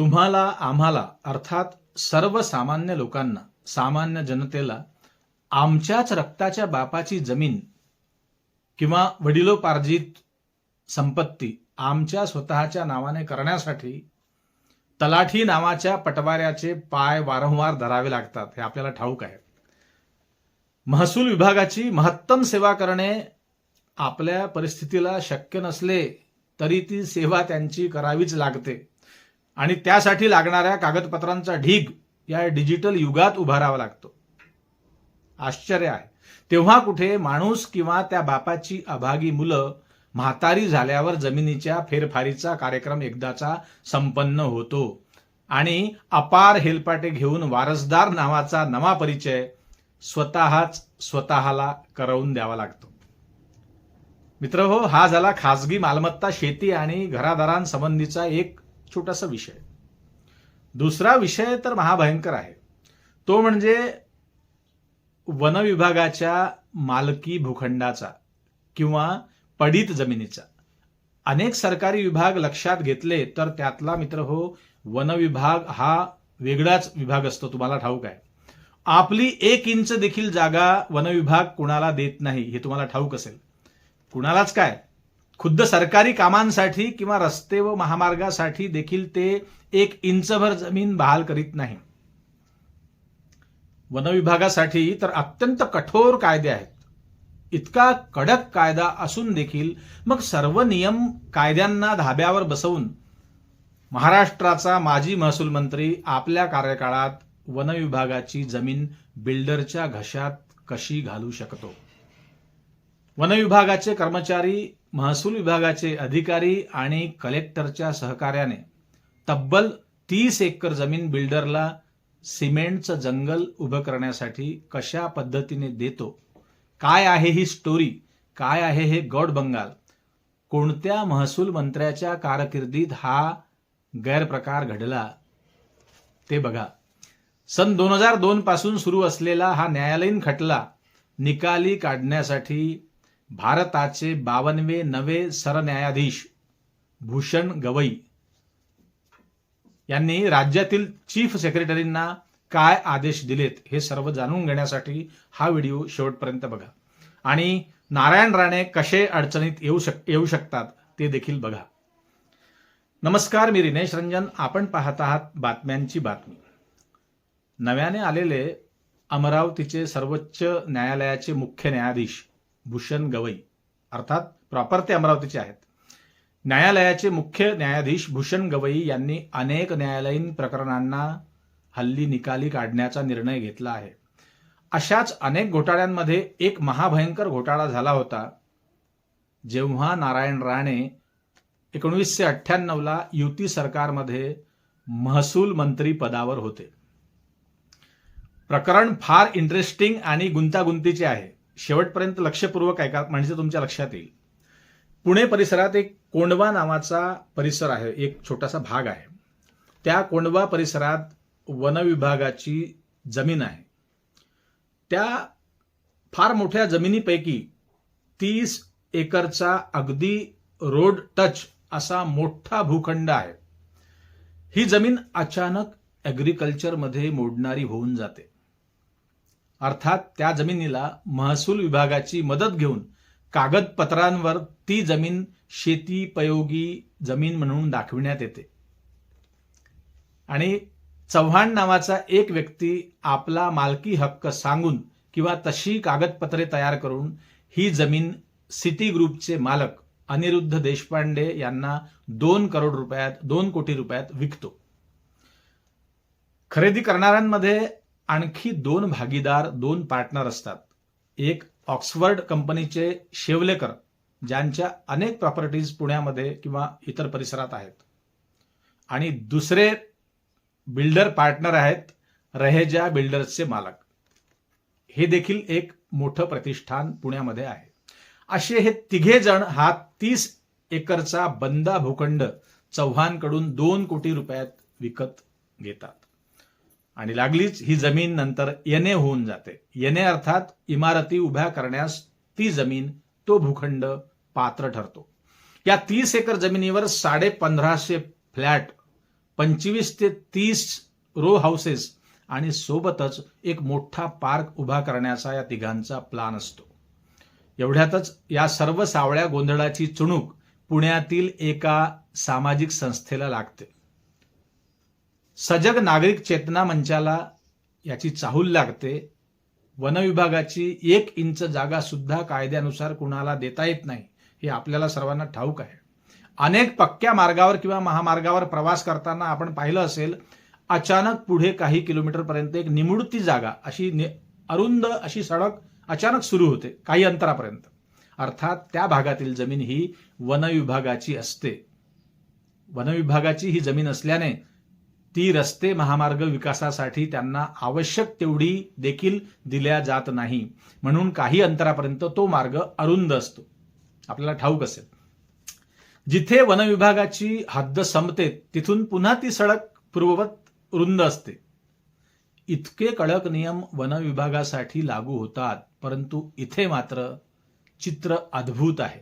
तुम्हाला आम्हाला अर्थात सर्वसामान्य लोकांना सामान्य जनतेला आमच्याच रक्ताच्या बापाची जमीन किंवा वडिलोपार्जित संपत्ती आमच्या स्वतःच्या नावाने करण्यासाठी तलाठी नावाच्या पटवाऱ्याचे पाय वारंवार धरावे लागतात. हे आपल्याला ठाऊक आहे. महसूल विभागाची महत्तम सेवा करणे आपल्या परिस्थितीला शक्य नसले तरी ती सेवा त्यांची करावीच लागते. आणि त्यासाठी लागणाऱ्या कागदपत्रांचा ढीग या डिजिटल युगात उभारावा लागतो. आश्चर्य आहे. तेव्हा कुठे माणूस किंवा त्या बापाची अभागी मुलं म्हातारी झाल्यावर जमिनीच्या फेरफारीचा कार्यक्रम एकदाचा संपन्न होतो. आणि अपार हेलपाटे घेऊन वारसदार नावाचा नवा परिचय स्वतःच स्वतःला करवून द्यावा लागतो. मित्र हो हा झाला खासगी मालमत्ता शेती आणि घरादारांसंबंधीचा एक छोटासा विषय. दुसरा विषय तर महाभयंकर आहे. तो म्हणजे वन विभागाच्या मालकी भूखंडाचा किंवा पडीत जमिनीचा. अनेक सरकारी विभाग लक्षात घेतले तर त्यातला मित्र हो वन विभाग हा वेगळाच विभाग असतो तुम्हाला ठाऊक आहे. आपली एक इंच देखील जागा वन विभाग कुणाला देत नाही हे तुम्हाला ठाऊक असेल. कुणालाच काय? खुद्द सरकारी कामांसाठी किंवा रस्ते व महामार्गासाठी देखील ते एक इंचभर जमीन बहाल करीत नाही. वनविभागासाठी तर अत्यंत कठोर कायदे आहेत. इतका कडक कायदा असून देखील मग सर्व नियम कायद्यांना धाब्यावर बसवून महाराष्ट्राचा माजी महसूल मंत्री आपल्या कार्यकाळात वनविभागाची जमीन बिल्डरच्या घशात कशी घालू शकतो? वन विभागाचे कर्मचारी महसूल विभागाचे अधिकारी आणि कलेक्टरच्या सहकार्याने तब्बल तीस एकर जमीन बिल्डरला सिमेंटचं जंगल उभं करण्यासाठी कशा पद्धतीने देतो? काय आहे ही स्टोरी काय आहे हे गौड बंगाल? कोणत्या महसूल मंत्र्याच्या कारकिर्दीत हा गैरप्रकार घडला? ते बघा. सन दोन हजार दोन पासून सुरू असलेला हा न्यायालयीन खटला निकाली काढण्यासाठी भारताचे बावनवे नवे सरन्यायाधीश भूषण गवई यांनी राज्यातील चीफ सेक्रेटरींना काय आदेश दिलेत हे सर्व जाणून घेण्यासाठी हा व्हिडिओ शेवटपर्यंत बघा. आणि नारायण राणे कसे अडचणीत येऊ शक येऊ शकतात ते देखील बघा. नमस्कार मी रिनेश रंजन. आपण पाहत आहात बातम्यांची बातमी. नव्याने आलेले अमरावतीचे सर्वोच्च न्यायालयाचे मुख्य न्यायाधीश भूषण गवई. अर्थात प्रॉपर ते अमरावतीचे आहेत. न्यायालयाचे मुख्य न्यायाधीश भूषण गवई यांनी अनेक न्यायालयीन प्रकरणांना हल्ली निकाली काढण्याचा निर्णय घेतला आहे. अशाच अनेक घोटाळ्यांमध्ये एक महाभयंकर घोटाळा झाला होता जेव्हा नारायण राणे एकोणीसशे अठ्ठ्याण्णवला युती सरकारमध्ये महसूल मंत्री पदावर होते. प्रकरण फार इंटरेस्टिंग आणि गुंतागुंतीचे आहे. शेवटपर्यंत लक्षपूर्वक ऐका म्हणजे तुमच्या लक्षात येईल. पुणे परिसरात एक कोंडवा नावाचा परिसर आहे एक छोटासा भाग आहे. त्या कोंडवा परिसरात वन विभागाची जमीन आहे. त्या फार मोठ्या जमिनीपैकी तीस एकरचा अगदी रोड टच असा मोठा भूखंड आहे. ही जमीन अचानक ॲग्रिकल्चरमध्ये मोडणारी होऊन जाते. अर्थात त्या जमिनीला महसूल विभागाची मदत घेऊन कागदपत्रांवर ती जमीन शेतीपयोगी जमीन म्हणून दाखविण्यात येते. आणि चव्हाण नावाचा एक व्यक्ती आपला मालकी हक्क सांगून किंवा तशी कागदपत्रे तयार करून ही जमीन सिटी ग्रुपचे मालक अनिरुद्ध देशपांडे यांना दोन करोड रुपयात दोन कोटी रुपयात विकतो. खरेदी करणाऱ्यांमध्ये आणखी दोन भागीदार दोन पार्टनर असतात. एक ऑक्सफर्ड कंपनीचे शेवलेकर ज्यांच्या अनेक प्रॉपर्टीज पुण्यामध्ये किंवा इतर परिसरात आहेत. आणि दुसरे बिल्डर पार्टनर आहेत रहेजा बिल्डर्सचे मालक. हे देखील एक मोठं प्रतिष्ठान पुण्यामध्ये आहे. असे हे तिघे जण हा तीस एकरचा बंदा भूखंड चव्हाणकडून दोन कोटी रुपयात विकत घेतात. आणि लागलीच ही जमीन नंतर येणे होऊन जाते. येणे अर्थात इमारती उभ्या करण्यास ती जमीन तो भूखंड पात्र ठरतो. या तीस एकर जमिनीवर साडे पंधराशे फ्लॅट पंचवीस ते तीस रो हाऊसेस आणि सोबतच एक मोठा पार्क उभा करण्याचा या तिघांचा प्लान असतो. एवढ्यातच या सर्व सावळ्या गोंधळाची चुणूक पुण्यातील एका सामाजिक संस्थेला लागते. सजग नागरिक चेतना मंचाला याची चाहूल लागते. वनविभागाची एक इंच जागा सुद्धा कायद्यानुसार कुणाला देता येत नाही हे आपल्याला सर्वांना ठाऊक आहे. अनेक पक्क्या मार्गावर किंवा महामार्गावर प्रवास करताना आपण पाहिलं असेल अचानक पुढे काही किलोमीटरपर्यंत एक निमुडती जागा अशी नि- अरुंद अशी सडक अचानक सुरू होते काही अंतरापर्यंत. अर्थात त्या भागातील जमीन ही वनविभागाची असते. वनविभागाची ही जमीन असल्याने ती रस्ते महामार्ग विकासासाठी त्यांना आवश्यक तेवढी देखील दिल्या जात नाही. म्हणून काही अंतरापर्यंत तो मार्ग अरुंद असतो. आपल्याला ठाऊक असेल. जिथे वनविभागाची हद्द संपते तिथून पुन्हा ती सडक पूर्ववत रुंद असते. इतके कडक नियम वनविभागासाठी लागू होतात परंतु इथे मात्र चित्र अद्भुत आहे.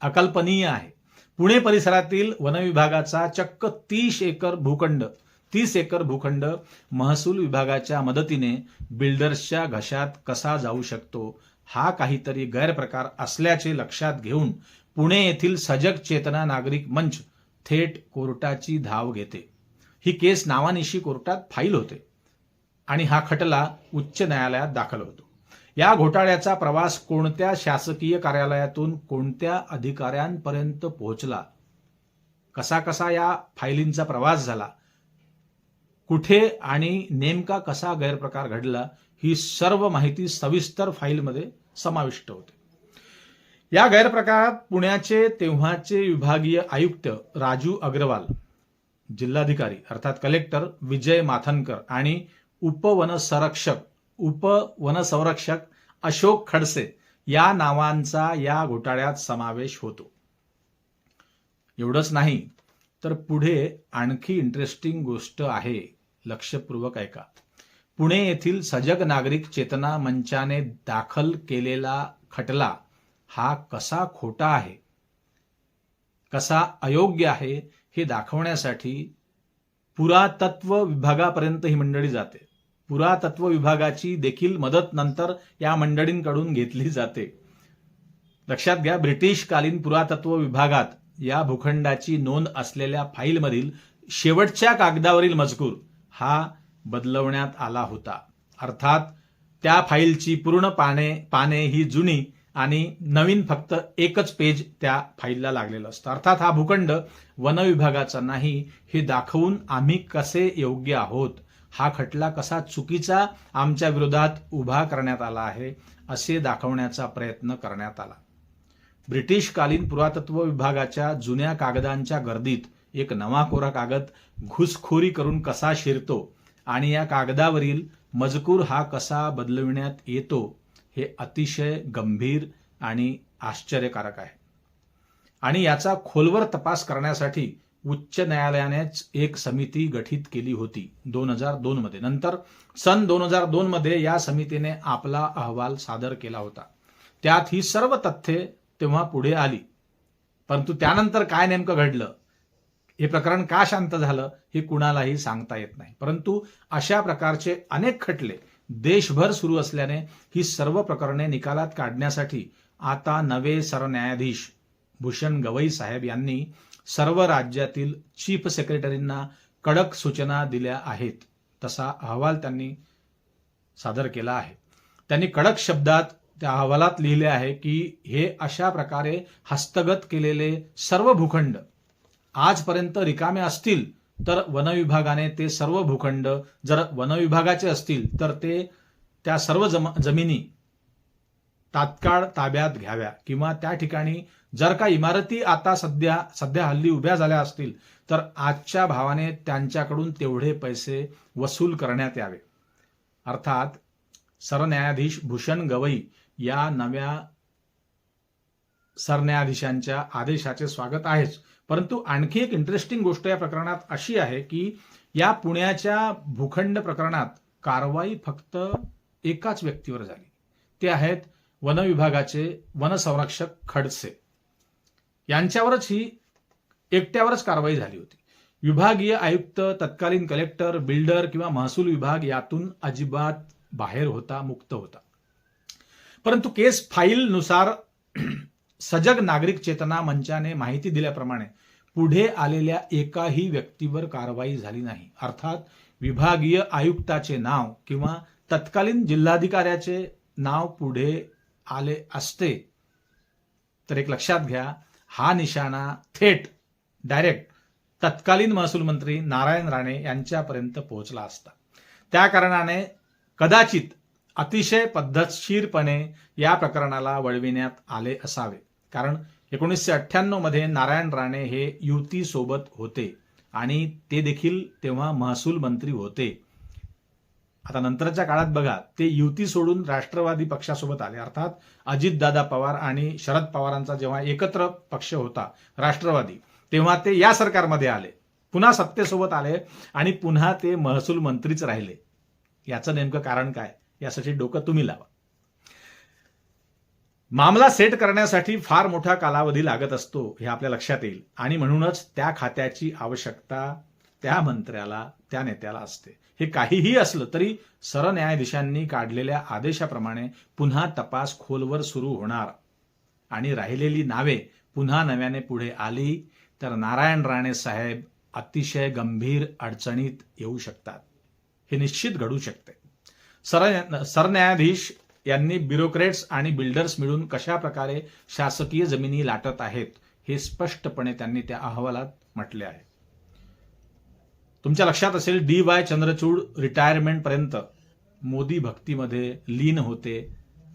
अकल्पनीय आहे. पुणे परिसरातील वनविभागाचा चक्क तीस एकर भूखंड तीस एकर भूखंड महसूल विभागाच्या मदतीने बिल्डर्सच्या घशात कसा जाऊ शकतो हा काहीतरी गैरप्रकार असल्याचे लक्षात घेऊन पुणे येथील सजग चेतना नागरिक मंच थेट कोर्टाची धाव घेते. ही केस नावानिशी कोर्टात फाईल होते आणि हा खटला उच्च न्यायालयात दाखल होतो. या घोटाळ्याचा प्रवास कोणत्या शासकीय कार्यालयातून कोणत्या अधिकाऱ्यांपर्यंत पोहोचला? कसा कसा या फायलींचा प्रवास झाला? कुठे आणि नेमका कसा गैरप्रकार घडला? ही सर्व माहिती सविस्तर फाईलमध्ये समाविष्ट होते. या गैरप्रकारात पुण्याचे तेव्हाचे विभागीय आयुक्त राजू अग्रवाल जिल्हाधिकारी अर्थात कलेक्टर विजय माथनकर आणि उपवनसंरक्षक उपवनसंरक्षक अशोक खडसे या नावांचा या घोटाळ्यात समावेश होतो. एवढंच नाही तर पुढे आणखी इंटरेस्टिंग गोष्ट आहे लक्षपूर्वक ऐका. पुणे येथील सजग नागरिक चेतना मंचाने दाखल केलेला खटला हा कसा खोटा आहे? कसा अयोग्य आहे हे दाखवण्यासाठी पुरातत्व विभागापर्यंत ही मंडळी जाते. पुरातत्व विभागाची देखील मदत नंतर या मंडळींकडून घेतली जाते. लक्षात घ्या ब्रिटिशकालीन पुरातत्व विभागात या भूखंडाची नोंद असलेल्या फाईलमधील शेवटच्या कागदावरील मजकूर हा बदलवण्यात आला होता. अर्थात त्या फाईलची पूर्ण पाने पाने ही जुनी आणि नवीन फक्त एकच पेज त्या फाईलला लागलेलं असतं. अर्थात हा भूखंड वनविभागाचा नाही हे दाखवून आम्ही कसे योग्य आहोत? हा खटला कसा चुकीचा आमच्या विरोधात उभा करण्यात आला आहे असे दाखवण्याचा प्रयत्न करण्यात आला. ब्रिटिशकालीन पुरातत्व विभागाच्या जुन्या कागदांच्या गर्दीत एक नवा कोरा कागद घुसखोरी करून कसा शिरतो आणि या कागदावरील मजकूर हा कसा बदलविण्यात येतो हे अतिशय गंभीर आणि आश्चर्यकारक आहे. आणि याचा खोलवर तपास करण्यासाठी उच्च न्यायालयानेच एक समिती गठीत केली होती दोन हजार दोन मध्ये. नंतर सन दोन हजार दोन मध्ये या समितीने आपला अहवाल सादर केला होता. त्यात ही सर्व तथ्ये तेव्हा पुढे आली. परंतु त्यानंतर काय नेमकं घडलं? हे प्रकरण का शांत झालं? हे कुणालाही सांगता येत नाही. परंतु अशा प्रकारचे अनेक खटले देशभर सुरू असल्याने ही सर्व प्रकरणे निकालात काढण्यासाठी आता नवे सरन्यायाधीश भूषण गवई साहेब यांनी सर्व राज्यातील चीफ सेक्रेटरींना कडक सूचना दिल्या आहेत. तसा अहवाल त्यांनी सादर केला आहे. त्यांनी कडक शब्दात त्या अहवालात लिहिले आहे की हे अशा प्रकारे हस्तगत केलेले सर्व भूखंड आजपर्यंत रिकामे असतील तर वनविभागाने ते सर्व भूखंड जर वनविभागाचे असतील तर ते त्या सर्व जम जमिनी तात्काळ ताब्यात घ्याव्या. किंवा त्या ठिकाणी जर का इमारती आता सध्या सध्या हल्ली उभ्या झाल्या असतील तर आजच्या भावाने त्यांच्याकडून तेवढे पैसे वसूल करण्यात यावे. अर्थात सरन्यायाधीश भूषण गवई या नव्या सरन्यायाधीशांच्या आदेशाचे स्वागत आहेच. परंतु आणखी एक इंटरेस्टिंग गोष्ट या प्रकरणात अशी आहे की या पुण्याच्या भूखंड प्रकरणात कारवाई फक्त एकाच व्यक्तीवर झाली. ते आहेत वनविभागाचे वनसंरक्षक खडसे. यांच्यावरच ही एकट्यावरच कारवाई झाली होती. विभागीय आयुक्त तत्कालीन कलेक्टर बिल्डर किंवा महसूल विभाग यातून अजिबात बाहेर होता मुक्त होता. परंतु केस फाईलनुसार सजग नागरिक चेतना मंचाने माहिती दिल्याप्रमाणे पुढे आलेल्या एकाही व्यक्तीवर कारवाई झाली नाही. अर्थात विभागीय आयुक्ताचे नाव किंवा तत्कालीन जिल्हाधिकाऱ्याचे नाव पुढे आले असते. तर एक लक्षात घ्या हा निशाणा थेट डायरेक्ट तत्कालीन महसूल मंत्री नारायण राणे यांच्यापर्यंत पोहोचला असता. त्या कारणाने कदाचित अतिशय पद्धतशीरपणे या प्रकरणाला वळविण्यात आले असावे. कारण एकोणीसशे अठ्ठ्याण्णवमध्ये नारायण राणे हे युतीसोबत होते आणि ते देखील तेव्हा महसूल मंत्री होते. आता नंतरच्या काळात बघा ते युती सोडून राष्ट्रवादी पक्षासोबत आले. अर्थात अजितदादा पवार आणि शरद पवारांचा जेव्हा एकत्र पक्ष होता राष्ट्रवादी तेव्हा ते या सरकारमध्ये आले. पुन्हा सत्तेसोबत आले आणि पुन्हा ते महसूल मंत्रीच राहिले. याचं नेमकं कारण काय? यासाठी डोकं तुम्ही लावा. मामला सेट करण्यासाठी फार मोठा कालावधी लागत असतो हे आपल्या लक्षात येईल. आणि म्हणूनच त्या खात्याची आवश्यकता त्या मंत्र्याला त्या नेत्याला असते. हे काहीही असलं तरी सरन्यायाधीशांनी काढलेल्या आदेशाप्रमाणे पुन्हा तपास खोलवर सुरू होणार. आणि राहिलेली नावे पुन्हा नव्याने पुढे आली तर नारायण राणे साहेब अतिशय गंभीर अडचणीत येऊ शकतात. हे निश्चित घडू शकते. सर सरन्यायाधीश यांनी ब्युरोक्रेट्स आणि बिल्डर्स मिळून कशा प्रकारे शासकीय जमिनी लाटत आहेत हे स्पष्टपणे त्यांनी त्या अहवालात म्हटले आहे. तुमच्या लक्षात असेल डी वाय चंद्रचूड रिटायरमेंटपर्यंत मोदी भक्तीमध्ये लीन होते.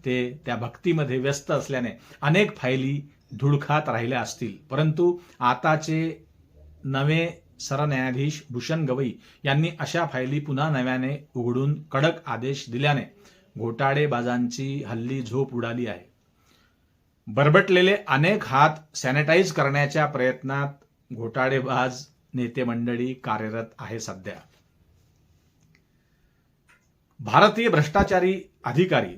ते त्या भक्तीमध्ये व्यस्त असल्याने अनेक फायली धुडखात राहिल्या असतील. परंतु आताचे नवे सरन्यायाधीश भूषण गवई यांनी अशा फायली पुन्हा नव्याने उघडून कडक आदेश दिल्याने घोटाळेबाजांची हल्ली झोप उडाली आहे. बरबटलेले अनेक हात सॅनिटाईज करण्याच्या प्रयत्नात घोटाळेबाज नेते मंडळी कार्यरत आहे सध्या. भारतीय भ्रष्टाचारी अधिकारी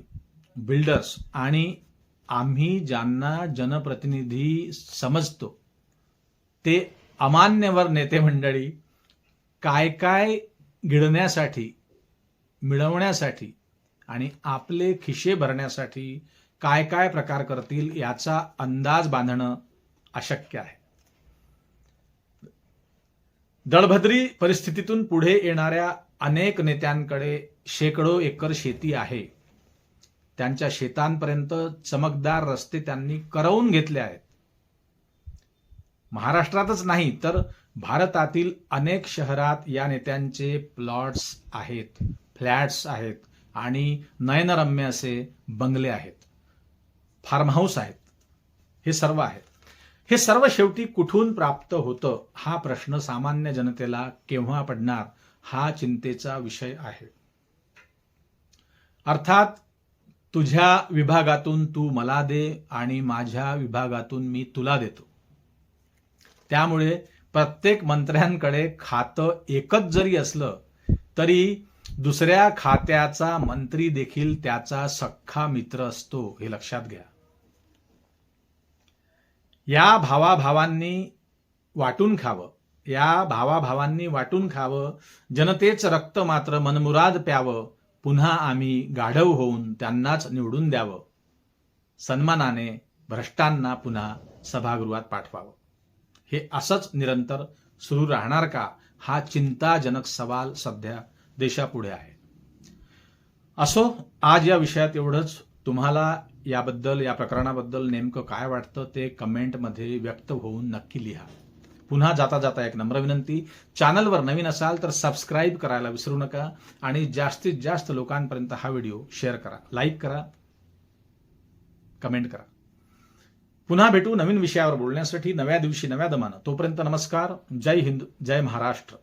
बिल्डर्स आणि आम्ही ज्यांना जनप्रतिनिधी समजतो ते अमान्यवर नेते मंडळी काय काय गिळण्यासाठी मिळवण्यासाठी आणि आपले खिशे भरण्यासाठी काय काय प्रकार करतील याचा अंदाज बांधणं अशक्य आहे. दळभद्री परिस्थितीतून पुढे येणाऱ्या अनेक नेत्यांकडे शेकडो एकर शेती आहे. त्यांच्या शेतांपर्यंत चमकदार रस्ते त्यांनी करवून घेतले आहेत. महाराष्ट्रातच नाही तर भारतातील अनेक शहरात या नेत्यांचे प्लॉट्स आहेत फ्लॅट्स आहेत आणि नयनरम्य असे बंगले आहेत. फार्म हाऊस आहेत. हे सर्व आहेत. हे सर्व शेवटी कुठून प्राप्त होतं हा प्रश्न सामान्य जनतेला केव्हा पडणार हा चिंतेचा विषय आहे. अर्थात तुझ्या विभागातून तू मला दे आणि माझ्या विभागातून मी तुला देतो. त्यामुळे प्रत्येक मंत्र्यांकडे खातं एकच जरी असलं तरी दुसऱ्या खात्याचा मंत्री देखील त्याचा सख्खा मित्र असतो हे लक्षात घ्या. या भावाभावांनी वाटून खावं. या भावाभावांनी वाटून खावं. जनतेच रक्त मात्र मनमुराद प्यावं. पुन्हा आम्ही गाढव होऊन त्यांनाच निवडून द्यावं. सन्मानाने भ्रष्टांना पुन्हा सभागृहात पाठवावं. हे असंच निरंतर सुरू राहणार का? हा चिंताजनक सवाल सध्या देशापुढे आहे. असो आज या विषयात एवढंच. तुम्हाला याबद्दल या प्रकरणाबद्दल नेमकं काय वाटतं ते कमेंटमध्ये व्यक्त होऊन नक्की लिहा. पुन्हा जाता जाता एक नम्र विनंती. चॅनलवर नवीन असाल तर सबस्क्राईब करायला विसरू नका आणि जास्तीत जास्त लोकांपर्यंत हा व्हिडिओ शेअर करा. लाईक करा. कमेंट करा. पुन्हा भेटू नवीन विषयावर बोलण्यासाठी नव्या दिवशी नव्या दमानं. तोपर्यंत नमस्कार. जय हिंद. जय महाराष्ट्र.